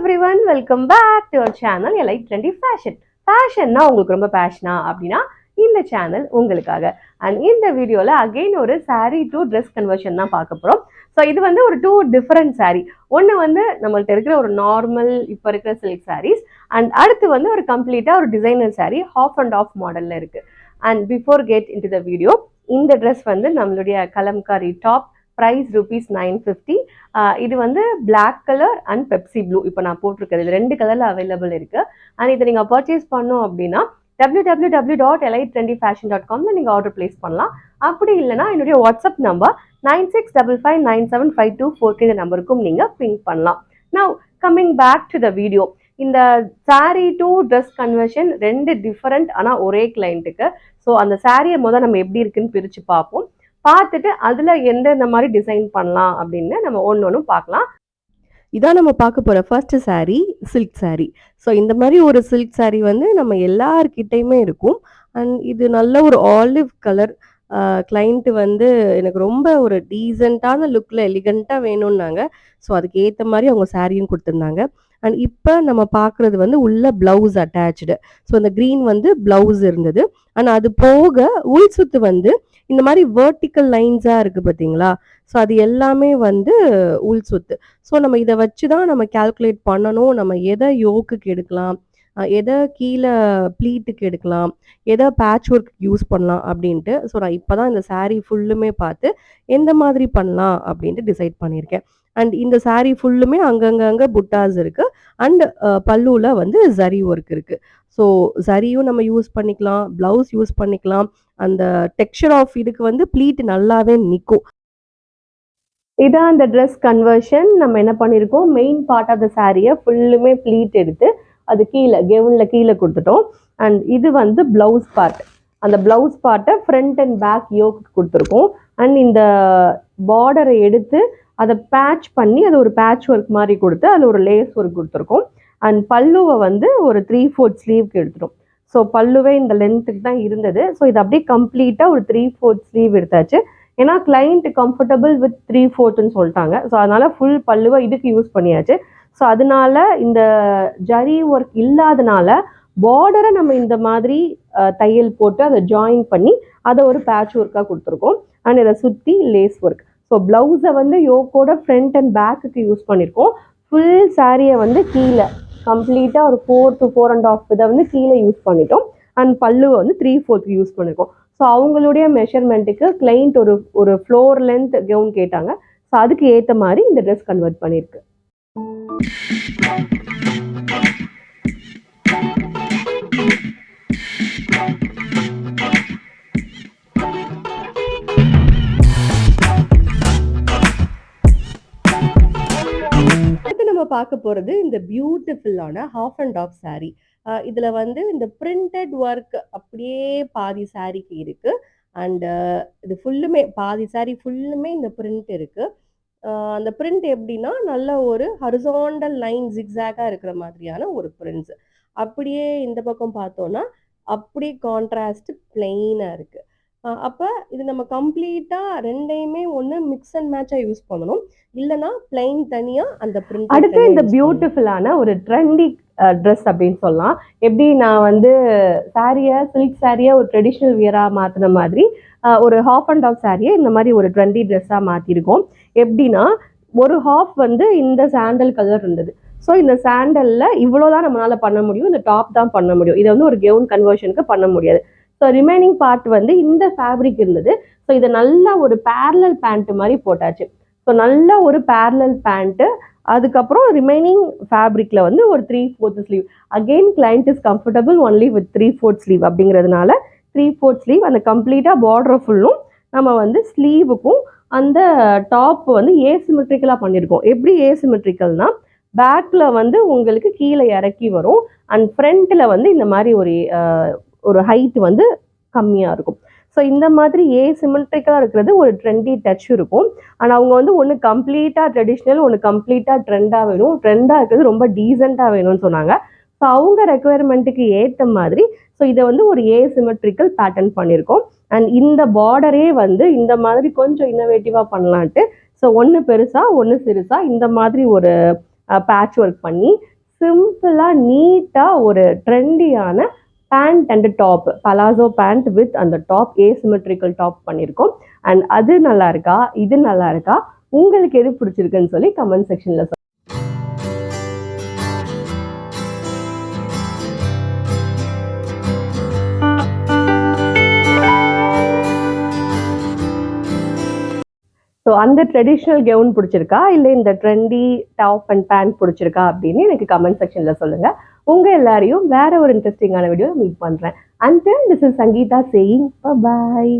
Every one welcome back to our channel Elite Trendy Fashion ஃபேஷன்னா உங்களுக்கு ரொம்ப பேஷனா அப்படின்னா இந்த சேனல் உங்களுக்காக. அண்ட் இந்த வீடியோவில் அகெயின் ஒரு சாரீ டு ட்ரெஸ் கன்வர்ஷன் தான் பார்க்க போகிறோம் ஸோ இது வந்து ஒரு டூ டிஃப்ரெண்ட் சாரீ ஒன்று வந்து நம்மள்ட்ட இருக்கிற ஒரு நார்மல் இப்போ இருக்கிற சில்க் சாரீஸ் அண்ட் அடுத்து வந்து ஒரு கம்ப்ளீட்டாக ஒரு designer saree half and half மாடலில் இருக்குது and before get in to the video இந்த ட்ரெஸ் வந்து நம்மளுடைய kalamkari top price rupees nine fifty இது வந்து black colour and Pepsi blue இப்போ நான் போட்டிருக்கிறது. இது ரெண்டு கலரில் அவைலபிள் இருக்குது அண்ட் இதை நீங்கள் பர்ச்சேஸ் பண்ணோம் அப்படின்னா W W W dot Elite Trendy Fashion dot காமில் நீங்கள் ஆர்டர் ப்ளேஸ் பண்ணலாம். அப்படி இல்லைனா என்னுடைய WhatsApp number nine six double five nine seven five two four இந்த நம்பருக்கும் நீங்கள் பிங்க் பண்ணலாம். Now coming back to the video இந்த சாரீ டு ட்ரெஸ் கன்வர்ஷன் ரெண்டு டிஃப்ரெண்ட் ஆனால் ஒரே கிளைண்ட்டுக்கு ஸோ அந்த சாரியை முதல் நம்ம எப்படி இருக்குன்னு பிரித்து பார்ப்போம். பார்த்துட்டு அதில் எந்தெந்த மாதிரி டிசைன் பண்ணலாம் அப்படின்னு நம்ம ஒன்று ஒன்றும் பார்க்கலாம். இதான் நம்ம பார்க்க போகிற first saree silk saree. So இந்த மாதிரி ஒரு சில்க் saree வந்து நம்ம எல்லார்கிட்டயுமே இருக்கும். அண்ட் இது நல்ல ஒரு ஆலிவ் கலர் கிளைண்ட்டு வந்து எனக்கு ரொம்ப ஒரு டீசெண்டான லுக்கில் எலிகண்ட்டாக வேணும்னாங்க. ஸோ அதுக்கு ஏற்ற மாதிரி அவங்க சாரியும் கொடுத்துருந்தாங்க. அண்ட் இப்போ நம்ம பார்க்குறது வந்து உள்ள ப்ளவுஸ் அட்டாச்சு ஸோ அந்த க்ரீன் வந்து ப்ளவுஸ் இருந்தது. அண்ட் அது போக உள் சுத்து வந்து இந்த மாதிரி வேர்ட்டிக்கல் லைன்ஸாக இருக்குது பார்த்தீங்களா ஸோ அது எல்லாமே வந்து உள் சுத்து ஸோ நம்ம இதை வச்சு தான் நம்ம கால்குலேட் பண்ணணும். நம்ம எதை யோக்குக்கு எடுக்கலாம்? எதை கீழே ப்ளீட்டுக்கு எடுக்கலாம்? எதை பேட்ச் ஒர்க் யூஸ் பண்ணலாம் அப்படின்ட்டு. ஸோ நான் இப்போ தான் இந்த சாரீ ஃபுல்லுமே பார்த்து எந்த மாதிரி பண்ணலாம் அப்படின்ட்டு டிசைட் பண்ணியிருக்கேன். அண்ட் இந்த சாரீ ஃபுல்லுமே அங்கங்கங்க புட்டாஸ் இருக்கு. அண்ட் பல்லுவில் வந்து ஜரி ஒர்க் இருக்கு. ஸோ ஜரியும் நம்ம யூஸ் பண்ணிக்கலாம் ப்ளவுஸ் யூஸ் பண்ணிக்கலாம். அந்த டெக்ஸ்சர் ஆஃப் இதுக்கு வந்து ப்ளீட் நல்லாவே நிற்கும் இதான் அந்த ட்ரெஸ் கன்வர்ஷன் நம்ம என்ன பண்ணியிருக்கோம் மெயின் பார்ட் ஆஃப் த சாரியை ஃபுல்லுமே ப்ளீட் எடுத்து அது கீழே கெவுனில் கீழே கொடுத்துட்டோம். அண்ட் இது வந்து ப்ளவுஸ் பார்ட் அந்த ப்ளவுஸ் பார்ட்டை ஃப்ரண்ட் அண்ட் பேக் யோக்கு கொடுத்துருக்கோம். அண்ட் இந்த பார்டரை எடுத்து அதை பேட்ச் பண்ணி அது ஒரு பேட்ச் ஒர்க் மாதிரி கொடுத்து அதில் ஒரு லேஸ் ஒர்க் கொடுத்துருக்கோம். அண்ட் பல்லுவை வந்து ஒரு த்ரீ ஃபோர்த் ஸ்லீவ்க்கு எடுத்துடும் ஸோ பல்லுவே இந்த லென்த்துக்கு தான் இருந்தது. ஸோ இது அப்படியே கம்ப்ளீட்டாக ஒரு த்ரீ ஃபோர்த் ஸ்லீவ் எடுத்தாச்சு. ஏன்னா கிளைண்ட் கம்ஃபர்டபுள் வித் த்ரீ ஃபோர்த்துன்னு சொல்லிட்டாங்க. ஸோ அதனால் ஃபுல் பல்லுவை இதுக்கு யூஸ் பண்ணியாச்சு. ஸோ அதனால இந்த ஜரி ஒர்க் இல்லாதனால பார்டரை நம்ம இந்த மாதிரி தையல் போட்டு அதை ஜாயின் பண்ணி அதை ஒரு பேட்ச் ஒர்க்காக கொடுத்துருக்கோம். அண்ட் இதை சுற்றி லேஸ் ஒர்க் ஸோ ப்ளவுஸை வந்து யோக்கோட ஃப்ரண்ட் அண்ட் பேக்குக்கு யூஸ் பண்ணியிருக்கோம் ஃபுல் சாரியை வந்து கீழே. கம்ப்ளீட்டாக ஒரு four to four and half இதை வந்து கீழே யூஸ் பண்ணிட்டோம். அண்ட் பல்லுவை வந்து த்ரீ ஃபோர்த்துக்கு யூஸ் பண்ணியிருக்கோம் ஸோ அவங்களுடைய மெஷர்மெண்ட்டுக்கு கிளைண்ட் ஒரு ஒரு ஃப்ளோர் லென்த் கவுன் கேட்டாங்க. ஸோ அதுக்கு ஏற்ற மாதிரி இந்த ட்ரெஸ் கன்வெர்ட் பண்ணியிருக்கு நம்ம பார்க்க போகிறது இந்த பியூட்டிஃபுல்லான ஹாஃப் அண்ட் ஆஃப் saree. இதில் வந்து இந்த பிரிண்டட் ஒர்க் அப்படியே பாதி சாரிக்கு இருக்குது அண்ட் இது ஃபுல்லுமே பாதி saree ஃபுல்லுமே இந்த பிரிண்ட் இருக்குது அந்த பிரிண்ட் எப்படின்னா நல்ல ஒரு ஹரிசாண்டல் லைன் ஜிக்ஸாகாக இருக்கிற மாதிரியான ஒரு பிரிண்ட்ஸ் அப்படியே இந்த பக்கம் பார்த்தோன்னா அப்படியே கான்ட்ராஸ்ட் பிளெயினாக இருக்குது அப்ப இது நம்ம கம்ப்ளீட்டா ரெண்டையுமே ஒன்று மிக்ஸ் அண்ட் மேட்சா யூஸ் பண்ணணும். இல்லைன்னா பிளைன் தனியா அந்த பிரிண்ட் அடுத்து இந்த பியூட்டிஃபுல்லான ஒரு ட்ரெண்டி ட்ரெஸ் அப்படின்னு சொல்லலாம். எப்படி நான் வந்து சாரியை சில்க் சாரியை ஒரு ட்ரெடிஷ்னல் வியராக மாற்றின மாதிரி ஒரு ஹாஃப் அண்ட் ஆஃப் சாரியை இந்த மாதிரி ஒரு ட்ரெண்டி ட்ரெஸ்ஸாக மாற்றிருக்கோம் எப்படின்னா ஒரு ஹாஃப் வந்து இந்த சாண்டல் கலர் இருந்தது. ஸோ இந்த சாண்டலில் இவ்வளோ தான் நம்மளால் பண்ண முடியும். இந்த டாப் தான் பண்ண முடியும். இதை வந்து ஒரு கெவுன் கன்வர்ஷனுக்கு பண்ண முடியாது. ஸோ ரிமைனிங் பார்ட் வந்து இந்த ஃபேப்ரிக் இருந்தது. ஸோ இதை நல்லா ஒரு பேரலல் பேண்ட் மாதிரி போட்டாச்சு. ஸோ நல்லா ஒரு பேரலல் பேண்ட்டு அதுக்கப்புறம் ரிமைனிங் ஃபேப்ரிக்கில் வந்து ஒரு three fourth sleeve again client is comfortable only with three fourth sleeve அப்படிங்கிறதுனால த்ரீ ஃபோர்த் ஸ்லீவ் அந்த கம்ப்ளீட்டாக பார்டர் ஃபுல்லும் நம்ம வந்து ஸ்லீவுக்கும் அந்த டாப் வந்து ஏசிமெட்ரிக்கலாக பண்ணியிருக்கோம் எப்படி ஏசிமெட்ரிக்கல்னால் பேக்கில் வந்து உங்களுக்கு கீழே இறக்கி வரும். அண்ட் ஃப்ரண்ட்டில் வந்து இந்த மாதிரி ஒரு ஒரு ஹைட் வந்து கம்மியாக இருக்கும். ஸோ இந்த மாதிரி ஏ சிமெட்ரிக்கலாக இருக்கிறது ஒரு ட்ரெண்டி டச் இருக்கும். ஆனால் அவங்க வந்து ஒன்று கம்ப்ளீட்டாக ட்ரெடிஷ்னல் ஒன்று கம்ப்ளீட்டாக ட்ரெண்டாக வேணும். ட்ரெண்டாக இருக்கிறது ரொம்ப டீசெண்டாக வேணும்னு சொன்னாங்க. ஸோ அவங்க ரெக்குயர்மெண்ட்டுக்கு ஏற்ற மாதிரி ஸோ இதை வந்து ஒரு ஏ சிமெட்ரிக்கல் பேட்டர்ன் பண்ணியிருக்கோம். அண்ட் இந்த பார்டரே வந்து இந்த மாதிரி கொஞ்சம் இன்னோவேட்டிவாக பண்ணலான்ட்டு ஸோ ஒன்று பெருசாக ஒன்று சிறுசாக இந்த மாதிரி ஒரு பேட்ச் ஒர்க் பண்ணி சிம்பிளாக நீட்டாக ஒரு ட்ரெண்டியான pant and top palazzo pant with அந்த டாப் ஏசிமெட்ரிக்கல் டாப் பண்ணியிருக்கோம். அண்ட் அது நல்லா இருக்கா? இது நல்லா இருக்கா? உங்களுக்கு எது பிடிச்சிருக்குன்னு சொல்லி கமெண்ட் செக்ஷனில் ஸோ அந்த ட்ரெடிஷ்னல் கெவுன் பிடிச்சிருக்கா? இல்லை இந்த ட்ரெண்டி டாப் அண்ட் பேண்ட் பிடிச்சிருக்கா அப்படின்னு எனக்கு கமெண்ட் செக்ஷனில் சொல்லுங்கள் உங்கள் எல்லாரையும் வேற ஒரு இன்ட்ரெஸ்டிங்கான வீடியோ மீட் பண்ணுறேன் and this is Sangeetha saying bye